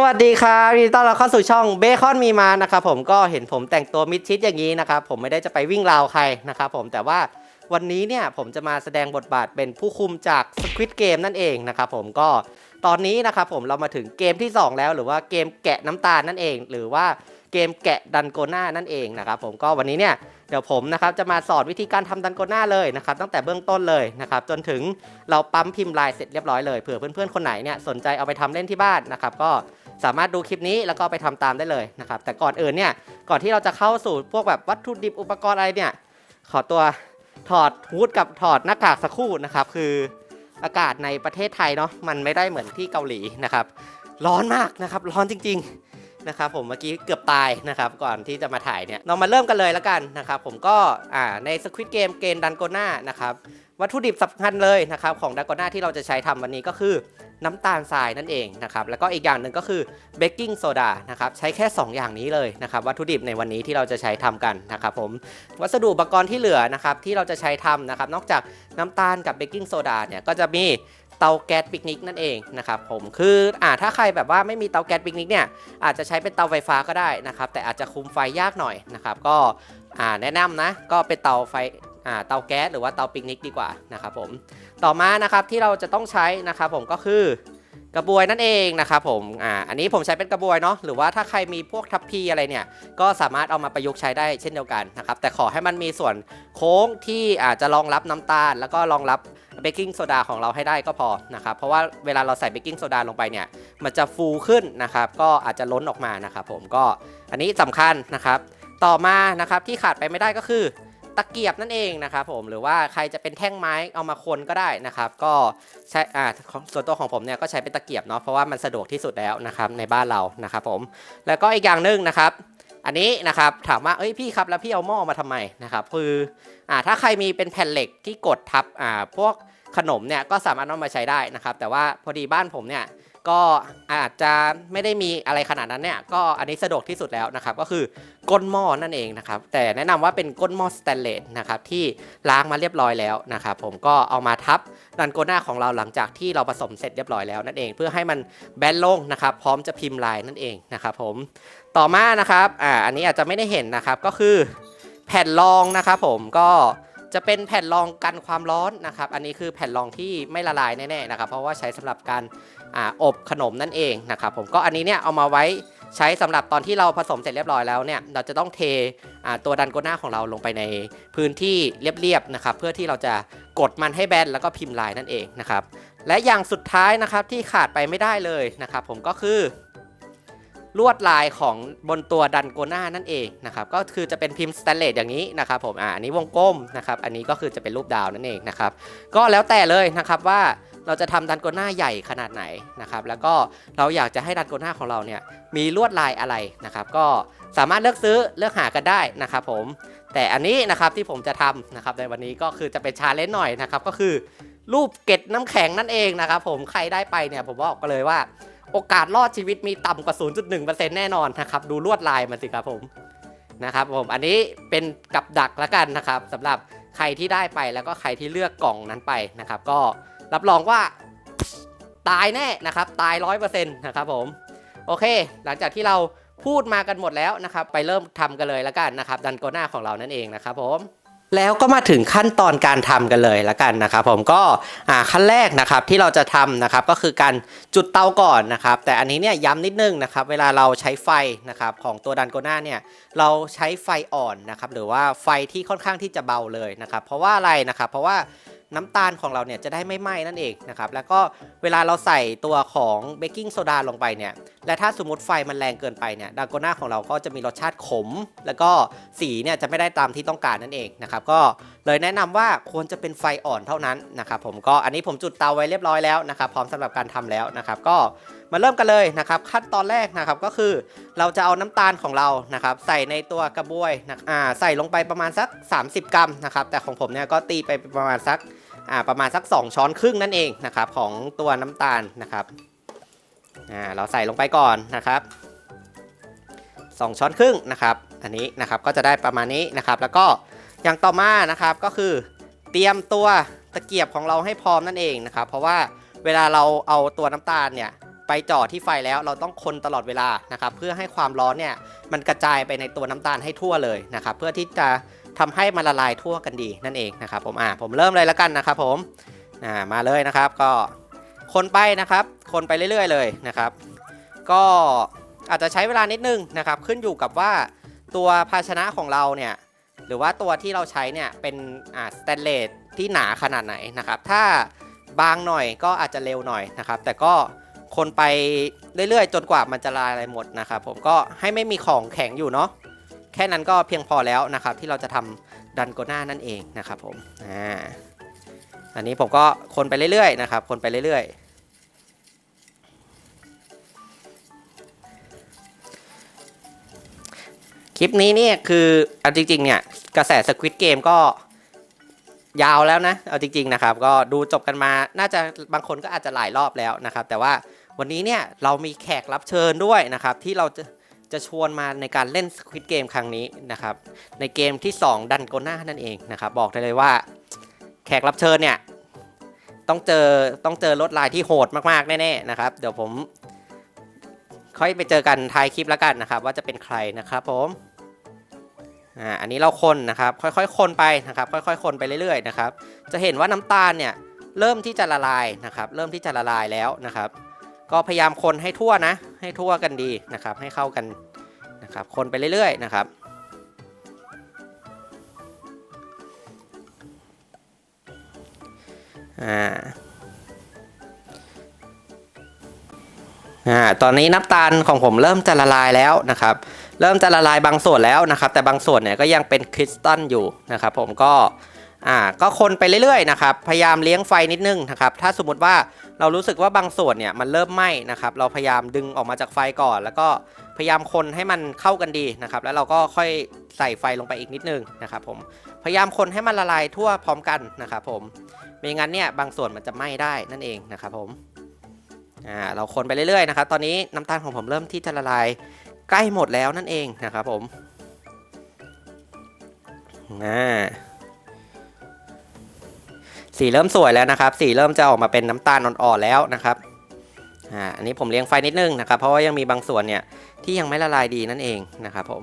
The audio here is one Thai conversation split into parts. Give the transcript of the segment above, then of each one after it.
วัสดีครับยินดีต้อนรับเข้าสู่ช่องเบคอนมีมานะครับผมก็เห็นผมแต่งตัวมิดชิดอย่างนี้นะครับผมไม่ได้จะไปวิ่งราวใครนะครับผมแต่ว่าวันนี้เนี่ยผมจะมาแสดงบทบาทเป็นผู้คุมจาก Squid Game นั่นเองนะครับผมก็ตอนนี้นะครับผมเรามาถึงเกมที่ 2 แล้ว หรือว่าเกมแกะน้ำตาลนั่นเอง หรือว่าเกมแกะดันโกน่านั่นเองนะครับผมก็วันนี้เนี่ยเดี๋ยวผมนะครับจะมาสอนวิธีการทำดันโกน่าเลยนะครับตั้งแต่เบื้องต้นเลยนะครับจนถึงเราปั๊มพิมพ์ลายเสร็จเรียบร้อยเลยเผื่อเพื่อนๆคนไหนเนี่ยสนใจเอาไปทำเล่นที่บ้านนะครับก็ สามารถดูคลิปนี้แล้วก็ไปทำตามได้เลยนะครับ แต่ก่อนอื่นเนี่ย ก่อนที่เราจะเข้าสู่พวกแบบวัตถุดิบอุปกรณ์อะไรเนี่ย ขอตัวถอดฮูดกับถอดหน้ากากสักครู่นะครับ คืออากาศในประเทศไทยเนาะมันไม่ได้เหมือนที่เกาหลีนะครับ ร้อนมากนะครับ ร้อนจริง ๆ นะครับผมเมื่อกี้เกือบตายนะครับก่อนที่จะมาถ่ายเนี่ยเรามาเริ่มกันเลยแล้วกันนะครับผมก็อ่าในสควิตเกมเกมดันโกน่านะครับวัตถุดิบสำคัญเลยนะครับของดันโกน่าที่เราจะใช้ทำวันนี้ก็คือน้ำตาลทรายนั่นเองนะครับแล้วก็อีกอย่างหนึ่งก็คือเบกกิ้งโซดานะครับใช้แค่ 2 อย่างนี้เลยนะครับวัตถุดิบในวันนี้ที่เราจะใช้ทำกันนะครับผมวัสดุอุปกรณ์ที่เหลือนะครับที่เราจะใช้ทำนะครับนอกจากน้ำตาลกับเบกกิ้งโซดาเนี่ยก็จะมี เตาแก๊สปิกนิกนั่นเองนะครับผมคืออ่าถ้าใครแบบว่าไม่มีเตาแก๊สปิกนิกเนี่ยอาจจะใช้เป็นเตาไฟฟ้าก็ได้นะครับแต่อาจจะคุมไฟยากหน่อยนะครับก็อ่าแนะนำนะก็เป็นเตาไฟอ่าเตาแก๊สหรือว่าเตาปิกนิกดีกว่านะครับผมต่อมานะครับที่เราจะต้องใช้นะครับผมก็คือกระบวยนั่นเองนะครับผมอ่าอันนี้ผมใช้เป็นกระบวยเนาะหรือว่าถ้าใครมีพวกทัพพีอะไรเนี่ย ก็สามารถเอามาประยุกต์ใช้ได้เช่นเดียวกันนะครับแต่ขอให้มันมีส่วนโค้งที่อาจจะรองรับน้ำตาล แล้วก็รองรับ เบกกิ้งโซดาของเราให้ได้ก็พอนะครับ เพราะว่าเวลาเราใส่เบกกิ้งโซดาลงไปเนี่ย มันจะฟูขึ้นนะครับ ก็อาจจะล้นออกมานะครับผม ก็อันนี้สำคัญนะครับ ต่อมานะครับที่ขาดไปไม่ได้ก็คือตะเกียบนั่นเองนะครับผมหรือว่าใครจะเป็นแท่งไม้เอามาคนก็ได้นะครับ ก็ใช้อ่าส่วนตัวของผมเนี่ยก็ใช้เป็นตะเกียบเนาะเพราะว่ามันสะดวกที่สุดแล้วนะครับในบ้านเรานะครับผมแล้วก็อีกอย่างหนึ่งนะครับ อันนี้นะครับถามว่าเอ้ยพี่ครับแล้วพี่เอาหม้อมาทำไมนะครับคืออ่าถ้าใครมีเป็นแผ่นเหล็กที่กดทับอ่าพวกขนมเนี่ยก็สามารถเอามาใช้ได้นะครับ แต่ว่าพอดีบ้านผมเนี่ย ก็อาจจะไม่ได้มีอะไรขนาดนั้นเนี่ยก็อันนี้สะดวกที่สุดแล้วนะครับก็คือก้นหม้อนั่นเองนะครับแต่แนะนำว่าเป็นก้นหม้อสแตนเลสนะครับที่ล้างมาเรียบร้อยแล้วนะครับผมก็เอามาทับดันโกน่าของเราหลังจากที่เราผสมเสร็จเรียบร้อยแล้วนั่นเอง เพื่อให้มันแบนลงนะครับพร้อมจะพิมพ์ลายนั่นเองนะครับผมต่อมานะครับอ่าอันนี้อาจจะไม่ได้เห็นนะครับก็คือแผ่นรองนะครับผมก็ จะเป็นแผ่นรองกันความร้อนนะครับ อันนี้คือแผ่นรองที่ไม่ละลายแน่ๆนะครับ เพราะว่าใช้สำหรับการออบขนมนั่นเองนะครับ ผมก็อันนี้เนี่ยเอามาไว้ใช้สำหรับตอนที่เราผสมเสร็จเรียบร้อยแล้วเนี่ยเราจะต้องเทตัวดันโกน่าของเราลงไปในพื้นที่เรียบๆนะครับ เพื่อที่เราจะกดมันให้แบนแล้วก็พิมพ์ลายนั่นเองนะครับ และอย่างสุดท้ายนะครับที่ขาดไปไม่ได้เลยนะครับ ผมก็คือ ลวดลายของบนตัวดันโกน่านั่นเองนะครับก็คือจะเป็นพิมพ์สแตนเลสอย่างนี้นะครับผมอ่าอันนี้วงกลมนะครับอันนี้ก็คือจะเป็นรูปดาวนั่นเองนะครับก็แล้วแต่เลยนะครับว่าเราจะทำดันโกน่าใหญ่ขนาดไหนนะครับแล้วก็เราอยากจะให้ดันโกน่าของเราเนี่ยมีลวดลายอะไรนะครับก็สามารถเลือกซื้อเลือกหากันได้นะครับผมแต่อันนี้นะครับที่ผมจะทำนะครับในวันนี้ก็คือจะเป็นชาเลนจ์หน่อยนะครับก็คือรูปเกล็ดน้ำแข็งนั่นเองนะครับผมใครได้ไปเนี่ยผมบอกกันเลยว่า โอกาสรอดชีวิตมีต่ำกว่า 0.1%แน่นอนนะครับ ดูลวดลายมันสิครับผมนะครับผมอันนี้เป็นกับดักแล้วกันนะครับสำหรับใครที่ได้ไปแล้วก็ใครที่เลือกกล่องนั้นไปนะครับ ก็รับรองว่าตายแน่นะครับ ตายร้อยเปอร์เซ็นต์นะครับผมโอเค หลังจากที่เราพูดมากันหมดแล้วนะครับ ไปเริ่มทำกันเลยแล้วกันนะครับ ดันโกน่าของเรานั่นเองนะครับผม แล้วก็มาถึงขั้นตอนการทำกันเลยละกันนะครับผมก็ขั้นแรกนะครับที่เราจะทำนะครับก็คือการจุดเตาก่อนนะครับ แต่อันนี้เนี่ยย้ำนิดนึงนะครับเวลาเราใช้ไฟนะครับของตัวดันโกน่าเนี่ยเราใช้ไฟอ่อนนะครับหรือว่าไฟที่ค่อนข้างที่จะเบาเลยนะครับเพราะว่าอะไรนะครับเพราะว่า น้ำตาลของเราเนี่ยจะได้ไม่ไหม้นั่นเองนะครับแล้วก็เวลาเราใส่ตัวของเบกกิ้งโซดาลงไปเนี่ยและถ้าสมมติไฟมันแรงเกินไปเนี่ยดาโกน่าของเราก็จะมีรสชาติขม แล้วก็สีเนี่ยจะไม่ได้ตามที่ต้องการนั่นเองนะครับก็เลยแนะนำว่าควรจะเป็นไฟอ่อนเท่านั้นนะครับผมก็อันนี้ผมจุดเตาไว้เรียบร้อยแล้วนะครับพร้อมสำหรับการทำแล้วนะครับก็มาเริ่มกันเลยนะครับขั้นตอนแรกนะครับก็คือเราจะเอาน้ำตาลของเรานะครับใส่ในตัวกระบวยนะอ่าใส่ลงไปประมาณสัก 30 กรัมนะครับแต่ของผมเนี่ยก็ตีไปประมาณสัก ประมาณสัก 2 ช้อนครึ่งนั่นเองนะครับของตัวน้ำตาลนะครับอ่าเราใส่ลงไปก่อนนะครับ 2 ช้อนครึ่งนะครับ อันนี้นะครับก็จะได้ประมาณนี้นะครับ แล้วก็อย่างต่อมานะครับก็คือเตรียมตัวตะเกียบของเราให้พร้อมนั่นเองนะครับ เพราะว่าเวลาเราเอาตัวน้ำตาลเนี่ยไปจ่อที่ไฟแล้วเราต้องคนตลอดเวลานะครับ เพื่อให้ความร้อนเนี่ยมันกระจายไปในตัวน้ำตาลให้ทั่วเลยนะครับ เพื่อที่จะ ทำให้มันละลายทั่วกันดีนั่นเองนะครับผมอ่าผมเริ่มเลยแล้วกันนะครับผมอ่ามาเลยนะครับก็คนไปนะครับ คนไปเรื่อย ๆ เลยนะครับ ก็อาจจะใช้เวลานิดนึงนะครับ ขึ้นอยู่กับว่าตัวภาชนะของเราเนี่ยหรือว่าตัวที่เราใช้เนี่ยเป็นอ่าสแตนเลสที่หนาขนาดไหนนะครับ ถ้าบางหน่อยก็อาจจะเร็วหน่อยนะครับ แต่ก็คนไปเรื่อยๆ จนกว่ามันจะละลายหมดนะครับ ผมก็ให้ไม่มีของแข็งอยู่เนาะ แค่นั้นก็เพียงพอแล้วนะครับที่เราจะทำดันโกน่านั่นเองนะครับผมอ่าอันนี้ผมก็คนไปเรื่อยๆนะครับ คนไปเรื่อยๆคลิปนี้เนี่ยคือเอาจริงๆเนี่ยกระแสสควิตเกมก็ยาวแล้วนะเอาจริงๆนะครับก็ดูจบกันมาน่าจะบางคนก็อาจจะหลายรอบแล้วนะครับ แต่ว่าวันนี้เนี่ยเรามีแขกรับเชิญด้วยนะครับที่เราจะ จะชวนมาในการเล่นสควิตเกมครั้งนี้นะครับ ในเกมที่ 2 ดันโกน่านั่นเองนะครับ บอกได้เลยว่าแขกรับเชิญเนี่ย ต้องเจอต้องเจอรถลายที่โหดมากๆ แน่ๆนะครับ เดี๋ยวผม ค่อยไปเจอกันท้ายคลิปแล้วกันนะครับ ว่าจะเป็นใครนะครับผมอ่าอันนี้เราคนนะครับ ค่อยๆ คนไปนะครับ ค่อยๆ คนไปเรื่อยๆนะครับ จะเห็นว่าน้ำตาลเนี่ยเริ่มที่จะละลายนะครับ เริ่มที่จะละลายแล้วนะครับ ก็พยายามคนให้ทั่วนะ ให้ทั่วกันดีนะครับ ให้เข้ากันนะครับ คนไปเรื่อยๆนะครับ อ่า อ่า ตอนนี้น้ำตาลของผมเริ่มจะละลายแล้วนะครับ เริ่มจะละลายบางส่วนแล้วนะครับ แต่บางส่วนเนี่ยก็ยังเป็นคริสตัลอยู่นะครับ ผมก็ อ่าก็คนไปเรื่อยๆนะครับพยายามเลี้ยงไฟนิดนึงนะครับถ้าสมมติว่าเรารู้สึกว่าบางส่วนเนี่ยมันเริ่มไหม้นะครับเราพยายามดึงออกมาจากไฟก่อน แล้วก็พยายามคนให้มันเข้ากันดีนะครับแล้วเราก็ค่อยใส่ไฟลงไปอีกนิดนึงนะครับผมพยายามคนให้มันละลายทั่วพร้อมกันนะครับผมไม่งั้นเนี่ยบางส่วนมันจะไหม้ได้นั่นเองนะครับผมอ่าเราคนไปเรื่อยๆนะครับตอนนี้น้ำตาลของผมเริ่มที่จะละลายใกล้หมดแล้วนั่นเองนะครับผมอ่า สีเริ่มสวยแล้วนะครับ สีเริ่มจะออกมาเป็นน้ำตาลอ่อนๆแล้วนะครับอ่าอันนี้ผมเลี้ยงไฟนิดนึงนะครับ เพราะว่ายังมีบางส่วนเนี่ยที่ยังไม่ละลายดีนั่นเองนะครับผม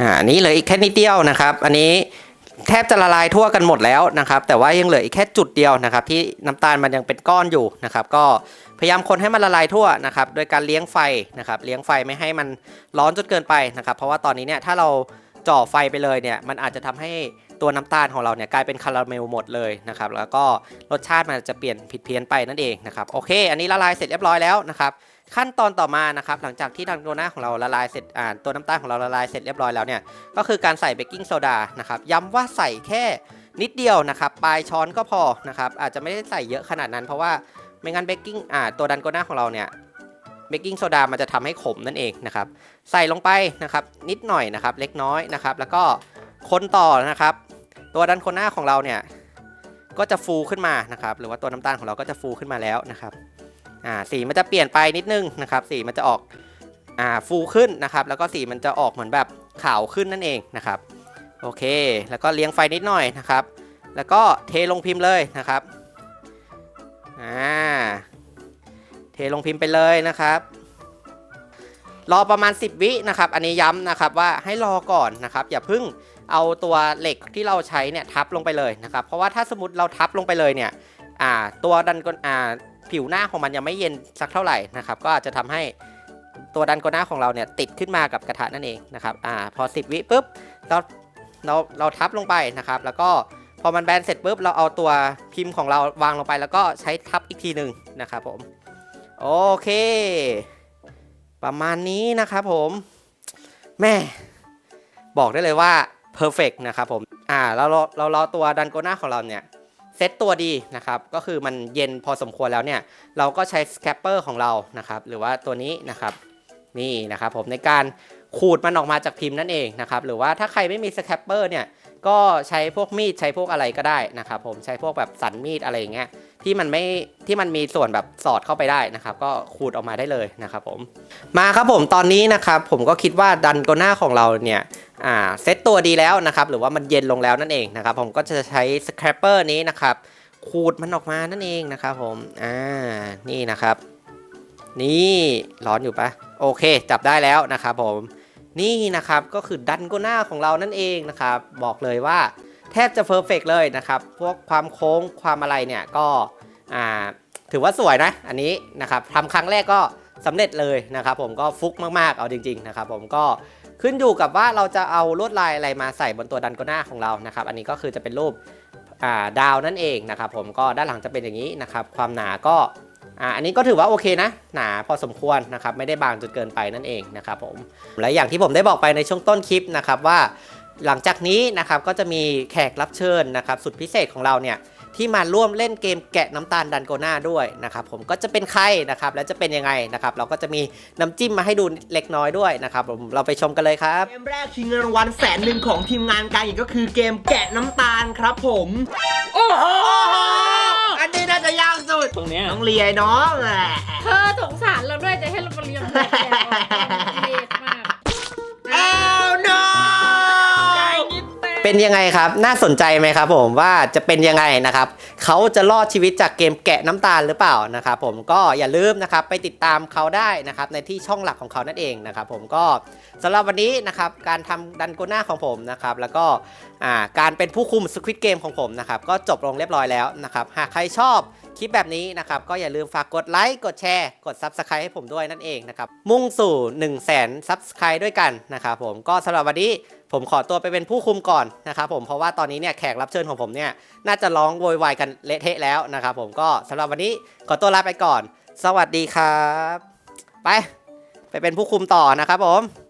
อ่าอันนี้เหลืออีกแค่นิดเดียวนะครับ อันนี้ บจะละลายทั่วกันหมดแล้วนะครับ แต่ว่ายังเหลืออีกแค่จุดเดียวนะครับ ที่น้ำตาลมันยังเป็นก้อนอยู่นะครับ ก็พยายามคนให้มันละลายทั่วนะครับ โดยการเลี้ยงไฟนะครับ เลี้ยงไฟไม่ให้มันร้อนจนเกินไปนะครับ เพราะว่าตอนนี้เนี่ยถ้าเราจ่อไฟไปเลยเนี่ย มันอาจจะทำให้ ตัวน้ำตาลของเราเนี่ยกลายเป็นคาราเมลหมดเลยนะครับแล้วก็รสชาติมันจะเปลี่ยนผิดเพี้ยนไปนั่นเองนะครับโอเค อันนี้ละลายเสร็จเรียบร้อยแล้วนะครับขั้นตอนต่อมานะครับหลังจากที่ดันโกน่าของเราละลายเสร็จอ่าตัวน้ำตาลของเราละลายเสร็จเรียบร้อยแล้วเนี่ยก็คือการใส่เบกกิ้งโซดานะครับย้ำว่าใส่แค่นิดเดียวนะครับปลายช้อนก็พอนะครับอาจจะไม่ได้ใส่เยอะขนาดนั้น เพราะว่าไม่งั้นเบกกิ้งอ่าตัวดันโกน่าของเราเนี่ยเบกกิ้งโซดามันจะทำให้ขมนั่นเองนะครับใส่ลงไปนะครับนิดหน่อยนะครับเล็กน้อยนะครับแล้วก็ คนต่อนะครับ ตัวดันโกน่าของเราเนี่ยก็จะฟูขึ้นมานะครับ หรือว่าตัวน้ำตาลของเราก็จะฟูขึ้นมาแล้วนะครับอ่าสีมันจะเปลี่ยนไปนิดนึงนะครับ สีมันจะออกอ่าฟูขึ้นนะครับ แล้วก็สีมันจะออกเหมือนแบบขาวขึ้นนั่นเองนะครับโอเค แล้วก็เลี้ยงไฟนิดหน่อยนะครับ แล้วก็เทลงพิมพ์เลยนะครับอ่าเทลงพิมพ์ไปเลยนะครับรอประมาณ 10 วินะครับ อันนี้ย้ำนะครับว่าให้รอก่อนนะครับ อย่าเพิ่ง เอาตัวเหล็กที่เราใช้เนี่ยทับลงไปเลยนะครับ เพราะว่าถ้าสมมติเราทับลงไปเลยเนี่ยอ่าตัวดันกนอ่าผิวหน้าของมันยังไม่เย็นสักเท่าไหร่นะครับ ก็อาจจะทำให้ตัวดันโกน่าของเราเนี่ยติดขึ้นมากับกระทะนั่นเองนะครับอ่าพอ 10 วิปุ๊บเราเราเราทับลงไปนะครับ แล้วก็พอมันแบนเสร็จปุ๊บเราเอาตัวพิมพ์ของเราวางลงไป แล้วก็ใช้ทับอีกทีหนึ่งนะครับผมโอเค ประมาณนี้นะครับผมแม่บอกได้เลยว่า perfect นะครับผมอ่าเราเราเราตัวดันโกน่าของเราเนี่ยเซตตัวดีนะครับก็คือมันเย็นพอสมควรแล้วเนี่ยเราก็ใช้สแคปเปอร์ของเรานะครับหรือว่าตัวนี้นะครับนี่นะครับผมในการขูดมันออกมาจากพิมพ์นั่นเองนะครับหรือว่าถ้าใครไม่มีสแคปเปอร์เนี่ยก็ใช้พวกมีดใช้พวกอะไรก็ได้นะครับผมใช้พวกแบบสันมีดอะไรอย่างเงี้ย ที่มันไม่ที่มันมีส่วนแบบสอดเข้าไปได้นะครับ ก็ขูดออกมาได้เลยนะครับผมมาครับผมตอนนี้นะครับผมก็คิดว่าดันโกน่าของเราเนี่ยอ่าเซตตัวดีแล้วนะครับหรือว่ามันเย็นลงแล้วนั่นเองนะครับผมก็จะใช้สครับเปอร์นี้นะครับขูดมันออกมานั่นเองนะครับผมอ่านี่นะครับ นี่ร้อนอยู่ปะโอเค จับได้แล้วนะครับผมนี่นะครับก็คือดันโกน่าของเรานั่นเองนะครับ บอกเลยว่า แทบจะเพอร์เฟกเลยนะครับ พวกความโค้งความอะไรเนี่ยก็ถือว่าสวยนะอันนี้นะครับทำครั้งแรกก็สำเร็จเลยนะครับ ผมก็ฟุกมากๆเอาจริง ๆ นะครับ ผมก็ขึ้นอยู่กับว่าเราจะเอาลวดลายอะไรมาใส่บนตัวดันโกน่าของเรานะครับ อันนี้ก็คือจะเป็นรูปาดาวนั่นเองนะครับ ผมก็ด้านหลังจะเป็นอย่างนี้นะครับ ความหนาก็อันนี้ก็ถือว่าโอเคนะ หนาพอสมควรนะครับ ไม่ได้บางจนเกินไปนั่นเองนะครับผมและอย่างที่ผมได้บอกไปในช่วงต้นคลิปนะครับว่า หลังจากนี้นะครับก็จะมีแขกรับเชิญนะครับ สุดพิเศษของเราเนี่ยที่มาร่วมเล่นเกมแกะน้ำตาลดันโกน่าด้วยนะครับผมก็จะเป็นใครนะครับ และจะเป็นยังไงนะครับ เราก็จะมีน้ำจิ้มมาให้ดูเล็กน้อยด้วยนะครับผมเราไปชมกันเลยครับ เกมแรกชิงเงินรางวัลแสนหนึ่งของทีมงานการอีกก็คือเกมแกะน้ำตาลครับผม โอ้โหอันนี้น่าจะยากสุดตรงเนี้ยน้องเลียน้องแหละเธอสงสารเราด้วยจะให้เรามาเรียนแบกแกะ เป็นยังไงครับ น่าสนใจไหมครับผมว่าจะเป็นยังไงนะครับเขาจะรอดชีวิตจากเกมแกะน้ำตาลหรือเปล่านะครับผมก็อย่าลืมนะครับไปติดตามเขาได้นะครับในที่ช่องหลักของเขานั่นเองนะครับผมก็สำหรับวันนี้นะครับการทำดันโกน่าของผมนะครับแล้วก็การเป็นผู้คุมสควิตเกมของผมนะครับก็จบลงเรียบร้อยแล้วนะครับหากใครชอบ คลิปแบบนี้นะครับก็อย่าลืมฝากกดไลค์ กดแชร์ กด Subscribe ให้ผมด้วยนั่นเองนะครับมุ่งสู่ 1 0 0 0 0แสน Subscribe ด้วยกันนะครับผมก็สำหรับวันนี้ผมขอตัวไปเป็นผู้คุมก่อนนะครับผมเพราะว่าตอนนี้เนี่ยแขกรับเชิญของผมเนี่ยน่าจะร้องโวยวายกันเละเทะแล้วนะครับผมก็สำหรับวันนี้ขอตัวลาไปก่อน สวัสดีครับ ไป ไปเป็นผู้คุมต่อนะครับผม